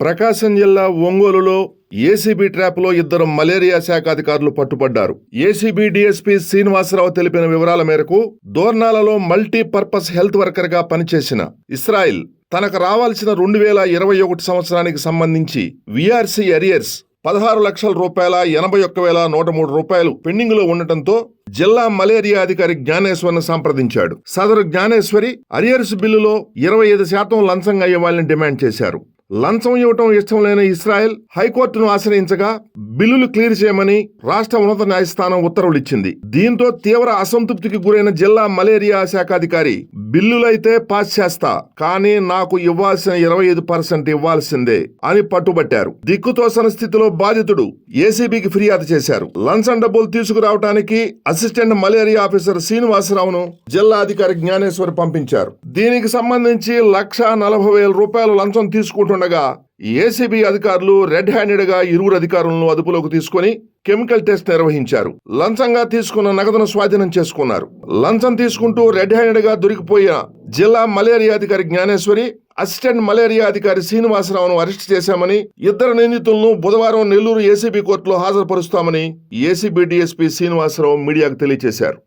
ప్రకాశం జిల్లా ఒంగోలులో ఏసీబీ ట్రాప్లో ఇద్దరు మలేరియా శాఖ అధికారులు పట్టుబడ్డారు. ఏసీబీ డీఎస్పీ శ్రీనివాసరావు తెలిపిన వివరాల మేరకు దోర్నాలలో మల్టీపర్పస్ హెల్త్ వర్కర్గా పనిచేసిన ఇస్రాయిల్ తనకు రావాల్సిన రెండు వేల ఇరవై ఒకటి సంవత్సరానికి సంబంధించి విఆర్సీ అరియర్స్ పదహారు లక్షల రూపాయల ఎనభై ఒక్క వేల నూట మూడు రూపాయలు పెండింగ్లో ఉండటంతో జిల్లా మలేరియా అధికారి జ్ఞానేశ్వర్ను సంప్రదించాడు. సదరు జ్ఞానేశ్వరి అరియర్స్ బిల్లులో ఇరవై ఐదు శాతం లంచంగా ఇవ్వాలని డిమాండ్ చేశారు. లంచం ఇవ్వటం ఇష్టం లేని ఇస్రాయెల్ హైకోర్టును ఆశ్రయించగా బిల్లులు క్లియర్ చేయమని రాష్ట్ర ఉన్నత న్యాయస్థానం ఉత్తర్వులు ఇచ్చింది. దీంతో తీవ్ర అసంతృప్తికి గురైన జిల్లా మలేరియా శాఖాధికారి బిల్లులైతే పాస్ చేస్తా కానీ నాకు ఇవ్వాల్సిన ఇరవై ఐదు పర్సెంట్ ఇవ్వాల్సిందే అని పట్టుబట్టారు. దిక్కుతోసన స్థితిలో బాధితుడు ఏసీబీకి ఫిర్యాదు చేశారు. లంచం డబ్బులు తీసుకురావడానికి అసిస్టెంట్ మలేరియా ఆఫీసర్ శ్రీనివాసరావును జిల్లా అధికారి జ్ఞానేశ్వర్ పంపించారు. దీనికి సంబంధించి లక్ష నలభై వేల రూపాయలు లంచం తీసుకుంటుండగా ఏసీబీ అధికారులు రెడ్ హ్యాండెడ్గా ఇరువురు అధికారులను అదుపులోకి తీసుకుని కెమికల్ టెస్ట్ నిర్వహించారు. లంచంగా తీసుకున్న నగదును స్వాధీనం చేసుకున్నారు. లంచం తీసుకుంటూ రెడ్ హ్యాండెడ్గా దొరికిపోయిన జిల్లా మలేరియా అధికారి జ్ఞానేశ్వరి అసిస్టెంట్ మలేరియా అధికారి శ్రీనివాసరావును అరెస్ట్ చేశామని ఇద్దరు నిందితులను బుధవారం నెల్లూరు ఏసీబీ కోర్టులో హాజరుపరుస్తామని ఏసీబీ డీఎస్పీ శ్రీనివాసరావు మీడియాకు తెలియజేశారు.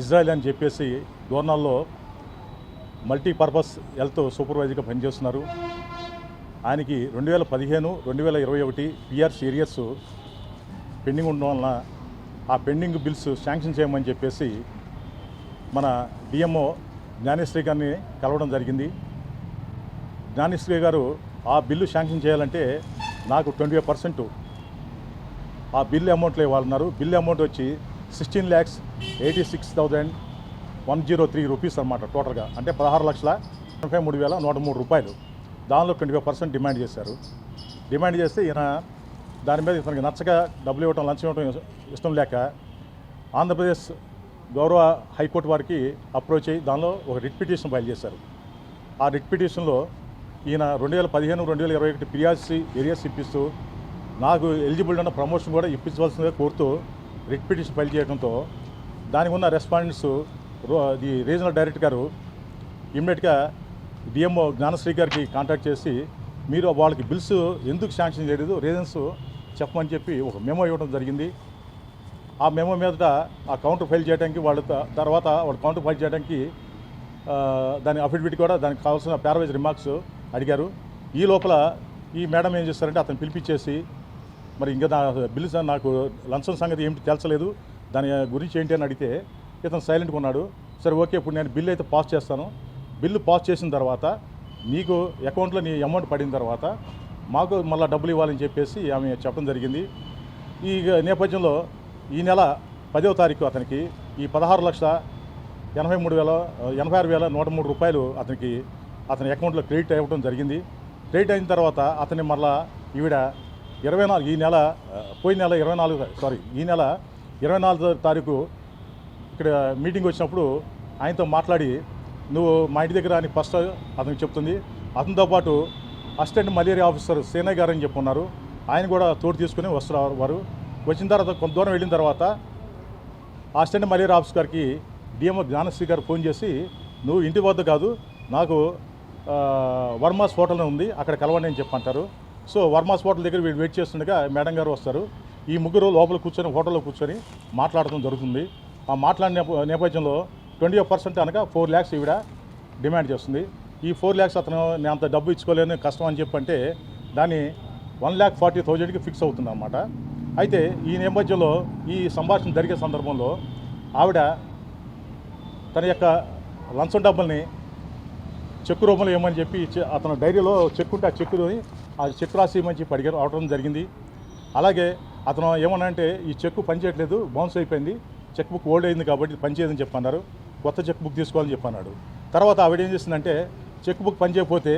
ఇజ్రాయెల్ అని చెప్పేసి డోర్నాల్లో మల్టీపర్పస్ హెల్త్ సూపర్వైజర్గా పనిచేస్తున్నారు. ఆయనకి రెండు వేల పదిహేను రెండు వేల ఇరవై ఒకటి పిఆర్ సీరియస్ పెండింగ్ ఉండడం వలన ఆ పెండింగ్ బిల్స్ శాంక్షన్ చేయమని చెప్పేసి మన డిఎంఓ జ్ఞానేశ్వరి గారిని కలవడం జరిగింది. జ్ఞానేశ్వరి గారు ఆ బిల్లు శాంక్షన్ చేయాలంటే నాకు ట్వంటీ ఫైవ్ పర్సెంట్ ఆ బిల్ అమౌంట్లో ఇవ్వాలన్నారు బిల్ అమౌంట్ వచ్చి sixteen lakhs eighty six thousand one zero three rupees అనమాట టోటల్గా అంటే పదహారు లక్షల ఎనభై మూడు వేల నూట మూడు రూపాయలు. దానిలో ట్వంటీ ఫైవ్ పర్సెంట్ డిమాండ్ చేశారు. డిమాండ్ చేస్తే ఈయన దాని మీద ఇతనికి నచ్చక డబ్బులు ఇవ్వటం లంచం ఇవ్వటం ఇష్టం లేక ఆంధ్రప్రదేశ్ గౌరవ హైకోర్టు వారికి అప్రోచ్ అయ్యి దానిలో ఒక రిట్ పిటిషన్ ఫైల్ చేశారు. ఆ రిట్ పిటిషన్లో ఈయన రెండు వేల పదిహేను రెండు వేల ఇరవై ఒకటి పిఆర్సీ ఏరియాస్ ఇప్పిస్తూ నాకు ఎలిజిబిలిటీ ఉన్న ప్రమోషన్ కూడా ఇప్పించవలసిందిగా కోరుతూ రిట్ పిటిషన్ ఫైల్ చేయడంతో దానికి ఉన్న రెస్పాండెంట్స్ ది రీజనల్ డైరెక్టర్ గారు ఇమ్మీడియట్గా డిఎంఓ జ్ఞానశ్రీ గారికి కాంటాక్ట్ చేసి మీరు వాళ్ళకి బిల్స్ ఎందుకు శాంక్షన్ చేయలేదు రీజన్స్ చెప్పమని చెప్పి ఒక మెమో ఇవ్వడం జరిగింది. ఆ మెమో మీద ఆ కౌంటర్ ఫైల్ చేయడానికి వాళ్ళ తర్వాత వాళ్ళు కౌంటర్ ఫైల్ చేయడానికి దాని అఫిడవిట్ కూడా దానికి కావాల్సిన ప్యారవైజ్ రిమార్క్స్ అడిగారు. ఈ లోపల ఈ మేడం ఏం చేస్తారంటే అతను పిలిపించేసి మరి ఇంకా నా బిల్లు సార్ నాకు లంచం సంగతి ఏమిటి తెలుసలేదు దాని గురించి ఏంటి అని అడిగితే ఇతను సైలెంట్గా ఉన్నాడు. సరే ఓకే ఇప్పుడు నేను బిల్లు అయితే పాస్ చేస్తాను. బిల్లు పాస్ చేసిన తర్వాత నీకు అకౌంట్లో నీ అమౌంట్ పడిన తర్వాత మాకు మళ్ళీ డబ్బులు ఇవ్వాలని చెప్పేసి ఆమె చెప్పడం జరిగింది. ఈ నేపథ్యంలో ఈ నెల పదవ తారీఖు అతనికి ఈ పదహారు లక్షల ఎనభై మూడు వేల ఎనభై ఆరు వేల నూట మూడు రూపాయలు అతనికి అతని అకౌంట్లో క్రెడిట్ అవ్వడం జరిగింది. క్రెడిట్ అయిన తర్వాత అతని మళ్ళా ఈవిడ ఇరవై నాలుగు ఈ నెల పోయిన నెల ఇరవై నాలుగు సారీ ఈ నెల ఇరవై నాలుగో తారీఖు ఇక్కడ మీటింగ్ వచ్చినప్పుడు ఆయనతో మాట్లాడి నువ్వు మా ఇంటి దగ్గర అని ఫస్ట్ అతనికి చెప్తుంది. అతనితో పాటు అసిస్టెంట్ మలేరియా ఆఫీసర్ సేనయ్య గారు అని చెప్పున్నారు. ఆయన కూడా తోడు తీసుకుని వస్తున్నారు. వారు వచ్చిన తర్వాత కొంత దూరం వెళ్ళిన తర్వాత అసిస్టెంట్ మలేరియా ఆఫీస్ గారికి డిఎంఓ జ్ఞానశ్రీ గారు ఫోన్ చేసి నువ్వు ఇంటి వద్ద కాదు నాకు వర్మాస్ హోటల్ ఉంది అక్కడ కలవండి అని చెప్పంటారు. సో వర్మాస్ హోటల్ దగ్గర వీళ్ళు వెయిట్ చేస్తుండగా మేడం గారు వస్తారు. ఈ ముగ్గురు లోపల కూర్చొని హోటల్లో కూర్చొని మాట్లాడటం జరుగుతుంది. ఆ మాట్లాడిన నేపథ్యంలో ట్వంటీ పర్సెంట్ అనగా ఫోర్ ల్యాక్స్ ఈవిడ డిమాండ్ చేస్తుంది. ఈ ఫోర్ ల్యాక్స్ అతను నేను అంత డబ్బు ఇచ్చుకోలేని కష్టం అని చెప్పంటే దాన్ని వన్ ల్యాక్ ఫార్టీ థౌజండ్కి ఫిక్స్ అవుతుంది అన్నమాట అయితే ఈ నేపథ్యంలో ఈ సంభాషణ జరిగే సందర్భంలో ఆవిడ తన యొక్క లంచం డబ్బుల్ని చెక్కు రూపంలో ఇవ్వమని చెప్పి అతను డైరీలో చెక్కుంటే ఉంటే ఆ చెక్కుని ఆ చెక్ రాసి మంచి చెప్పి అడిగారు. అవడం జరిగింది. అలాగే అతను ఏమన్నా ఈ చెక్కు పనిచేయట్లేదు బౌన్స్ అయిపోయింది చెక్ బుక్ ఓల్డ్ అయింది కాబట్టి పనిచేయదని చెప్పన్నారు కొత్త చెక్ బుక్ తీసుకోవాలని చెప్పన్నాడు. తర్వాత ఆవిడ ఏం చేసిందంటే చెక్ బుక్ పనిచేయకపోతే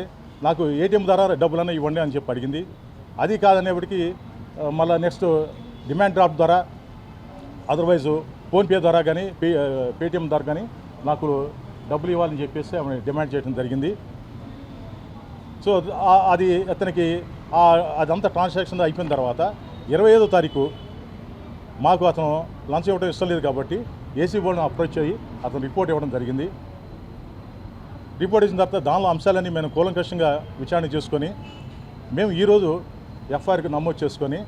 నాకు ఏటీఎం ద్వారా డబ్బులన్నా ఇవ్వండి అని చెప్పి అడిగింది. అది కాదనేప్పటికీ మళ్ళీ నెక్స్ట్ డిమాండ్ డ్రాఫ్ట్ ద్వారా అదర్వైజ్ ఫోన్పే ద్వారా కానీ పే పేటిఎం ద్వారా కానీ నాకు డబ్బులు ఇవ్వాలని చెప్పేసి ఆమె డిమాండ్ చేయడం జరిగింది. సో అది అతనికి అదంతా ట్రాన్సాక్షన్ అయిపోయిన తర్వాత ఇరవై ఐదో తారీఖు మాకు అతను లంచ్ ఇవ్వడం ఇష్టం లేదు కాబట్టి ఏసీ బోర్డును అప్రోచ్ అయ్యి అతను రిపోర్ట్ ఇవ్వడం జరిగింది. రిపోర్ట్ ఇచ్చిన తర్వాత దానిలో అంశాలన్నీ మేము కూలంకషంగా విచారణ చేసుకొని మేము ఈరోజు ఎఫ్ఐఆర్కి నమోదు చేసుకొని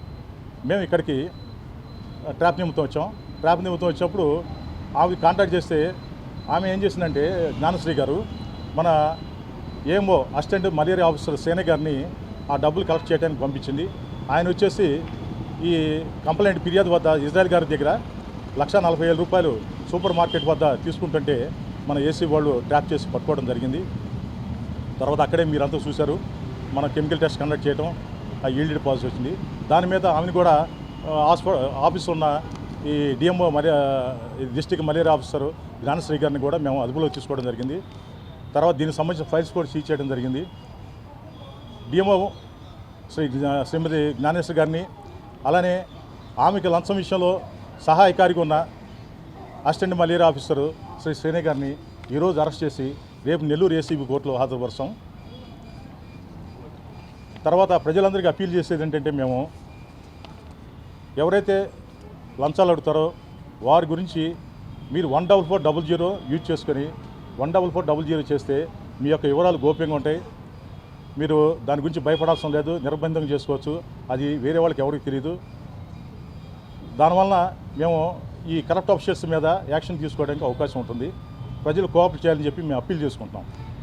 మేము ఇక్కడికి ట్రాప్ నిమిత్తం వచ్చాం. ట్రాప్ నిమిత్తం వచ్చినప్పుడు ఆమె కాంటాక్ట్ చేస్తే ఆమె ఏం చేసిందంటే జ్ఞానశ్రీ గారు మన ఏమో అసిస్టెంట్ మలేరియా ఆఫీసర్ సేన గారిని ఆ డబ్బులు కలెక్ట్ చేయడానికి పంపించింది. ఆయన వచ్చేసి ఈ కంప్లైంట్ ఫిర్యాదు వద్ద ఇజ్రాయల్ గారి దగ్గర లక్ష నలభై వేల రూపాయలు సూపర్ మార్కెట్ వద్ద తీసుకుంటుంటే మన ఏసీ వాళ్ళు ట్రాప్ చేసి పట్టుకోవడం జరిగింది. తర్వాత అక్కడే మీరంతా చూశారు. మన కెమికల్ టెస్ట్ కండక్ట్ చేయడం ఆ ఈల్డ్ పాజిటివ్ వచ్చింది. దాని మీద ఆమెను కూడా హాస్పిటల్ ఆఫీస్ ఉన్న ఈ డిఎంఓ మలే డిస్టిక్ మలేరియా ఆఫీసర్ జ్ఞానశ్రీ గారిని కూడా మేము అదుపులో తీసుకోవడం జరిగింది. తర్వాత దీనికి సంబంధించిన ఫైల్స్ కూడా సీజ్ చేయడం జరిగింది. డిఎంఓ శ్రీ శ్రీమతి జ్ఞానేశ్వర్ గారిని అలానే ఆమెకి లంచం విషయంలో సహాయకారిగా ఉన్న అసిస్టెంట్ మలేరియా ఆఫీసరు శ్రీ శ్రేణి గారిని ఈరోజు అరెస్ట్ చేసి రేపు నెల్లూరు ఏసీబీ కోర్టులో హాజరుపరచాం తర్వాత ప్రజలందరికీ అప్పీల్ చేసేది ఏంటంటే మేము ఎవరైతే లంచాలు అడుగుతారో వారి గురించి మీరు one double four double zero use చేసుకొని one double four double zero చేస్తే మీ యొక్క వివరాలు గోప్యంగా ఉంటాయి. మీరు దాని గురించి భయపడాల్సిన లేదు నిర్బంధం చేసుకోవచ్చు. అది వేరే వాళ్ళకి ఎవరికి తెలియదు దానివల్ల మేము ఈ కరప్ట్ ఆఫీసర్స్ మీద యాక్షన్ తీసుకోవడానికి అవకాశం ఉంటుంది. ప్రజలు కోఆపరేట్ చేయాలని చెప్పి మేము అప్పీల్ చేసుకుంటాం